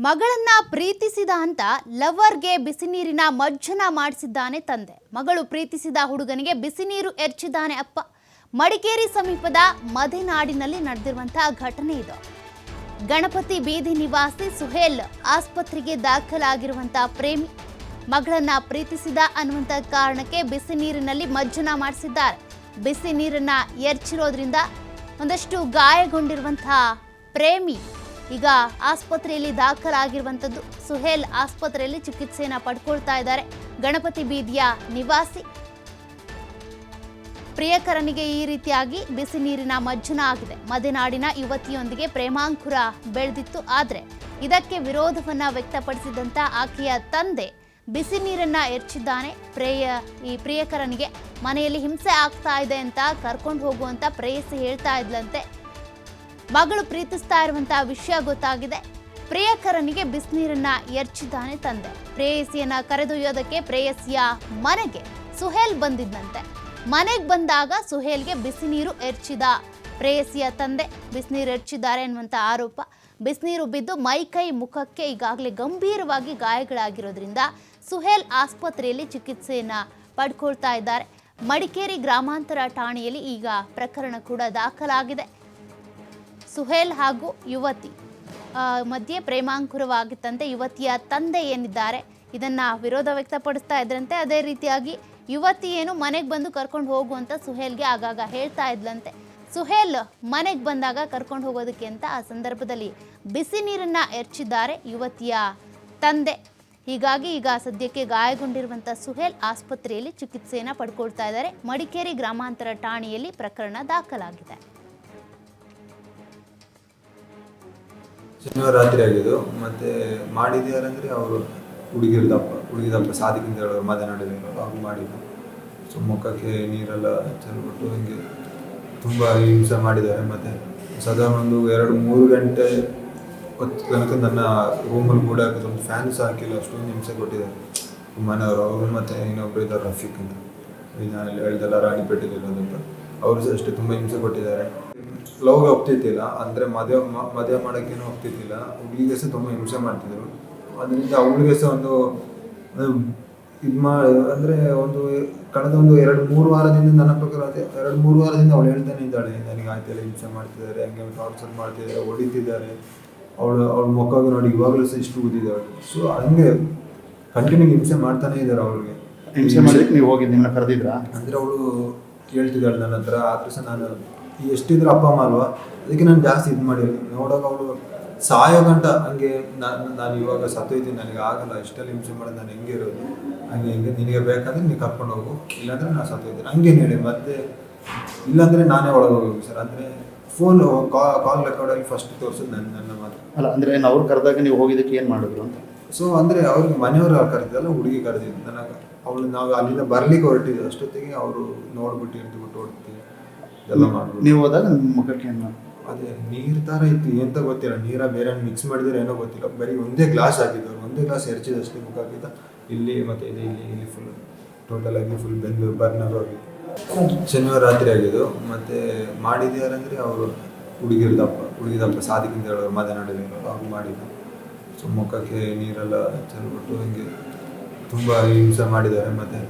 ಮಗಳನ್ನ ಪ್ರೀತಿಸಿದ ಅಂತ ಲವರ್ಗೆ ಬಿಸಿ ನೀರಿನ ಮಜ್ಜನ ಮಾಡಿಸಿದ್ದಾನೆ ತಂದೆ. ಮಗಳು ಪ್ರೀತಿಸಿದ ಹುಡುಗನಿಗೆ ಬಿಸಿ ನೀರು ಎರಚಿದ್ದಾನೆ ಅಪ್ಪ. ಮಡಿಕೇರಿ ಸಮೀಪದ ಮದೆನಾಡಿನಲ್ಲಿ ನಡೆದಿರುವಂತಹ ಘಟನೆ ಇದು. ಗಣಪತಿ ಬೀದಿ ನಿವಾಸಿ ಸುಹೇಲ್ ಆಸ್ಪತ್ರೆಗೆ ದಾಖಲಾಗಿರುವಂತಹ ಪ್ರೇಮಿ. ಮಗಳನ್ನ ಪ್ರೀತಿಸಿದ ಅನ್ನುವಂಥ ಕಾರಣಕ್ಕೆ ಬಿಸಿ ನೀರಿನಲ್ಲಿ ಮಜ್ಜನ ಮಾಡಿಸಿದ್ದಾರೆ. ಬಿಸಿ ನೀರನ್ನ ಎರಚಿರೋದ್ರಿಂದ ಒಂದಷ್ಟು ಗಾಯಗೊಂಡಿರುವಂತಹ ಪ್ರೇಮಿ. ಈಗ ಆಸ್ಪತ್ರೆಯಲ್ಲಿ ದಾಖಲಾಗಿರುವಂಥದ್ದು. ಸುಹೇಲ್ ಆಸ್ಪತ್ರೆಯಲ್ಲಿ ಚಿಕಿತ್ಸೆಯನ್ನ ಪಡ್ಕೊಳ್ತಾ ಇದ್ದಾರೆ. ಗಣಪತಿ ಬೀದಿಯ ನಿವಾಸಿ. ಪ್ರಿಯಕರನಿಗೆ ಈ ರೀತಿಯಾಗಿ ಬಿಸಿ ನೀರಿನ ಮಜ್ಜನ ಆಗಿದೆ. ಮದೆನಾಡಿನ ಯುವತಿಯೊಂದಿಗೆ ಪ್ರೇಮಾಂಕುರ ಬೆಳೆದಿತ್ತು. ಆದರೆ ಇದಕ್ಕೆ ವಿರೋಧವನ್ನ ವ್ಯಕ್ತಪಡಿಸಿದಂತ ಆಕೆಯ ತಂದೆ ಬಿಸಿ ನೀರನ್ನ ಎರಚಿದ್ದಾನೆ. ಪ್ರೇಯ, ಈ ಪ್ರಿಯಕರನಿಗೆ ಮನೆಯಲ್ಲಿ ಹಿಂಸೆ ಆಗ್ತಾ ಇದೆ ಅಂತ ಕರ್ಕೊಂಡು ಹೋಗುವಂತ ಪ್ರೇಯಸಿ ಹೇಳ್ತಾ ಇದ್ಲಂತೆ. ಮಗಳು ಪ್ರೀತಿಸ್ತಾ ಇರುವಂತಹ ವಿಷಯ ಗೊತ್ತಾಗಿದೆ. ಪ್ರೇಯಕರನಿಗೆ ಬಿಸಿನೀರನ್ನ ಎರಚಿದ್ದಾನೆ ತಂದೆ. ಪ್ರೇಯಸಿಯನ್ನ ಕರೆದೊಯ್ಯೋದಕ್ಕೆ ಪ್ರೇಯಸಿಯ ಮನೆಗೆ ಸುಹೇಲ್ ಬಂದಿದ್ದಂತೆ ಮನೆಗೆ ಬಂದಾಗ ಸುಹೇಲ್ಗೆ ಬಿಸಿ ನೀರು ಎರಚಿದ ಪ್ರೇಯಸಿಯ ತಂದೆ. ಬಿಸಿನೀರು ಎರಚಿದ್ದಾರೆ ಅನ್ನುವಂಥ ಆರೋಪ. ಬಿಸಿನೀರು ಬಿದ್ದು ಮೈ ಕೈ ಮುಖಕ್ಕೆ ಈಗಾಗಲೇ ಗಂಭೀರವಾಗಿ ಗಾಯಗಳಾಗಿರೋದ್ರಿಂದ ಸುಹೇಲ್ ಆಸ್ಪತ್ರೆಯಲ್ಲಿ ಚಿಕಿತ್ಸೆಯನ್ನ ಪಡ್ಕೊಳ್ತಾ ಇದ್ದಾರೆ. ಮಡಿಕೇರಿ ಗ್ರಾಮಾಂತರ ಠಾಣೆಯಲ್ಲಿ ಈಗ ಪ್ರಕರಣ ಕೂಡ ದಾಖಲಾಗಿದೆ. ಸುಹೇಲ್ ಹಾಗೂ ಯುವತಿ. ಮಧ್ಯೆ ಪ್ರೇಮಾಂಕುರವಾಗಿತ್ತಂತೆ ಯುವತಿಯ ತಂದೆ ಏನಿದ್ದಾರೆ, ಇದನ್ನು ವಿರೋಧ ವ್ಯಕ್ತಪಡಿಸ್ತಾ ಇದ್ರಂತೆ. ಅದೇ ರೀತಿಯಾಗಿ ಯುವತಿ ಏನು ಮನೆಗೆ ಬಂದು ಕರ್ಕೊಂಡು ಹೋಗುವಂತ ಸುಹೇಲ್ಗೆ ಆಗಾಗ ಹೇಳ್ತಾ ಇದ್ಲಂತೆ. ಸುಹೇಲ್ ಮನೆಗೆ ಬಂದಾಗ ಕರ್ಕೊಂಡು ಹೋಗೋದಕ್ಕೆ ಅಂತ ಆ ಸಂದರ್ಭದಲ್ಲಿ ಬಿಸಿ ನೀರನ್ನ ಎರಚಿದ್ದಾರೆ ಯುವತಿಯ ತಂದೆ. ಹೀಗಾಗಿ ಈಗ ಸದ್ಯಕ್ಕೆ ಗಾಯಗೊಂಡಿರುವಂಥ ಸುಹೇಲ್ ಆಸ್ಪತ್ರೆಯಲ್ಲಿ ಚಿಕಿತ್ಸೆಯನ್ನು ಪಡ್ಕೊಳ್ತಾ ಇದ್ದಾರೆ. ಮಡಿಕೇರಿ ಗ್ರಾಮಾಂತರ ಠಾಣೆಯಲ್ಲಿ ಪ್ರಕರಣ ದಾಖಲಾಗಿದೆ. ಶನಿವಾರ ರಾತ್ರಿ ಆಗಿದ್ದು, ಮತ್ತೆ ಮಾಡಿದ್ದು ಯಾರಂದ್ರೆ ಅವರು ಹುಡುಗಿರ್ದಪ್ಪ, ಹುಡುಗಿದಪ್ಪ ಅಂತ ಹೇಳೋರು ಮಾತನಾಡಿದ್ರು ಅವ್ರು ಮಾಡಿದ್ದು. ಸೊ ಮುಖಕ್ಕೆ ನೀರೆಲ್ಲ ಚೆಲ್ಬಿಟ್ಟು ಹಿಂಗೆ ತುಂಬ ಹಿಂಸೆ ಮಾಡಿದ್ದಾರೆ. ಮತ್ತೆ ಸದಾ ಒಂದು ಎರಡು ಮೂರು ಗಂಟೆ ಹೊತ್ತು ತನಕ ನನ್ನ ರೂಮಲ್ಲಿ ಕೂಡ ಒಂದು ಫ್ಯಾನ್ ಸಹ ಹಾಕಿಲ್ಲ, ಅಷ್ಟೊಂದು ಹಿಂಸೆ ಕೊಟ್ಟಿದ್ದಾರೆ. ಮನೆಯವರು, ಅವರು ಮತ್ತೆ ಇನ್ನೊಬ್ರು ಇದ್ದಾರೆ, ರಫೀಕ್ ಅಂತ. ನಾನು ಹೇಳ್ದಲ್ಲ, ರಾಣಿಪೇಟೆಯಲ್ಲಿ ಅಂತ. ಅವರು ಅಷ್ಟೇ ತುಂಬ ಹಿಂಸೆ ಕೊಟ್ಟಿದ್ದಾರೆ. ಲವ್ಗೆ ಒಪ್ತಿದ್ದಿಲ್ಲ ಅಂದರೆ ಮದುವೆ ಮದುವೆ ಮಾಡೋಕ್ಕೇನು ಒಪ್ತಿದ್ದಿಲ್ಲ ಹುಡುಗಿಗೆ ಸಹ ತುಂಬ ಹಿಂಸೆ ಮಾಡ್ತಿದ್ರು. ಅದರಿಂದ ಅವಳಿಗೆ ಸಹ ಒಂದು ಇದು ಮಾ ಅಂದರೆ ಒಂದು ಕಳೆದ ಒಂದು ಎರಡು ಮೂರು ವಾರದಿಂದ ನನ್ನ ಪ್ರಕಾರ ಅದೇ ಎರಡು ಮೂರು ವಾರದಿಂದ ಅವಳು ಹೇಳ್ತಾನೆ ಇದ್ದಾಳೆ ನನಗೆ ಆಯ್ತಲ್ಲ ಹಿಂಸೆ ಮಾಡ್ತಿದ್ದಾರೆ ಹಂಗೆ ಟಾರ್ಚರ್ ಮಾಡ್ತಿದ್ದಾರೆ ಹೊಡಿತಿದ್ದಾರೆ. ಅವಳು ಅವಳ ಮುಖವಾಗಿ ನೋಡಿ ಇವಾಗಲೂ ಸಹ ಇಷ್ಟು ಊದಿದ್ದಾಳೆ ಸೊ ಹಂಗೆ ಕಂಟಿನ್ಯೂ ಹಿಂಸೆ ಮಾಡ್ತಾನೆ ಇದ್ದಾರೆ ಅವಳಿಗೆ. ಹಿಂಸೆ ಮಾಡಿದಕ್ಕೆ ನೀವು ಹೋಗಿ ನಿಮ್ಮನ್ನ ಕರೆದಿದ್ರಾ? ಅಂದರೆ ಅವಳು ಕೇಳ್ತಿದ್ದಾಳೆ ನನ್ನ ಹತ್ರ ಆದರೂ ಸಹ ನಾನು ಎಷ್ಟಿದ್ರು ಅಪ್ಪ ಅಮ್ಮ ಅಲ್ವಾ? ಅದಕ್ಕೆ ನಾನು ಜಾಸ್ತಿ ಇದು ಮಾಡಿಲ್ಲ ನೋಡೋಕೆ ಅವಳು ಸಾಯೋ ಗಂಟ ಹಂಗೆ ನಾನು ನಾನು ಇವಾಗ ಸತ್ತೋಯ್ತೀನಿ ನನಗೆ ಆಗಲ್ಲ ಇಷ್ಟೆಲ್ಲ ಹಿಂಸೆ ಮಾಡೋದು ನಾನು ಹೆಂಗೆ ಇರೋದು? ಹಂಗೆ ಹಿಂಗೆ ನಿನಗೆ ಬೇಕಾದ್ರೆ ನೀವು ಕರ್ಕೊಂಡು ಹೋಗು ಇಲ್ಲಾಂದ್ರೆ ನಾನು ಸತ್ತೋಯ್ತೀನಿ. ಹಂಗೇನು ಹೇಳಿ ಮತ್ತೆ ಇಲ್ಲಾಂದರೆ ನಾನೇ ಒಳಗೆ ಹೋಗ್ಬೇಕು ಸರ್. ಅಂದರೆ ಫೋನ್ ಕಾಲ್ ರೆಕಾರ್ಡಲ್ಲಿ ಫಸ್ಟ್ ತೋರಿಸೋದು ನನ್ನ ನನ್ನ ಮಾತು. ಅಲ್ಲ ಅಂದ್ರೆ ಏನು ಅವ್ರು ಕರೆದಾಗ ನೀವು ಹೋಗಿದ್ದಕ್ಕೆ ಏನು ಮಾಡಿದ್ರು ಅಂತ? ಸೊ ಅಂದರೆ ಅವ್ರಿಗೆ ಮನೆಯವರು ಕರೆದಿದ್ದಲ್ಲ ಹುಡುಗಿ ಕರೆದಿದ್ದು. ನನಗೆ ಅವಳು ನಾವು ಅಲ್ಲಿಂದ ಬರ್ಲಿಕ್ಕೆ ಹೊರಟಿದ್ದೆ. ಅಷ್ಟೊತ್ತಿಗೆ ಅವರು ನೋಡ್ಬಿಟ್ಟು ಬಿಟ್ಟು ಹೊಡ್ತೀವಿ ಎಲ್ಲ ನೀವು ಹೋದಾಗ ನಿಮ್ಮ ಮುಖಕ್ಕೆ ಏನು ಅದೇ ನೀರು ಥರ ಇತ್ತು ಎಂತ ಗೊತ್ತಿಲ್ಲ. ನೀರ ಬೇರೆ ಮಿಕ್ಸ್ ಮಾಡಿದ್ರೆ ಏನೋ ಗೊತ್ತಿಲ್ಲ. ಬರೀ ಒಂದೇ ಗ್ಲಾಸ್ ಹಾಕಿದ್ದು ಅವ್ರು. ಒಂದೇ ಗ್ಲಾಸ್ ಎರಚಿದಷ್ಟೇ ಮುಖ ಹಾಕಿದ್ದ. ಇಲ್ಲಿ ಮತ್ತು ಇಲ್ಲಿ ಇಲ್ಲಿ ಇಲ್ಲಿ ಫುಲ್ ಟೋಟಲ್ ಆಗಿ ಫುಲ್ ಬೆಂದು ಬರ್ನರ್ ಹೋಗಿ. ಶನಿವಾರ ರಾತ್ರಿ ಆಗಿದ್ದು. ಮತ್ತು ಮಾಡಿದ್ಯಾರಂದರೆ ಅವರು ಹುಡುಗಿರ್ದಪ್ಪ ಹುಡುಗಿದಪ್ಪ ಸಾದಿಕ್ ಅಂತ ಹೇಳೋರು ಮಾತನಾಡಿದ್ರು. ಅವ್ರು ಮಾಡಿದ್ದು. ಸೊ ಮುಖಕ್ಕೆ ನೀರೆಲ್ಲ ಚೆಲ್ಬಿಟ್ಟು ಹಿಂಗೆ ತುಂಬ ಹಿಂಸೆ ಮಾಡಿದ್ದಾರೆ. ಮತ್ತು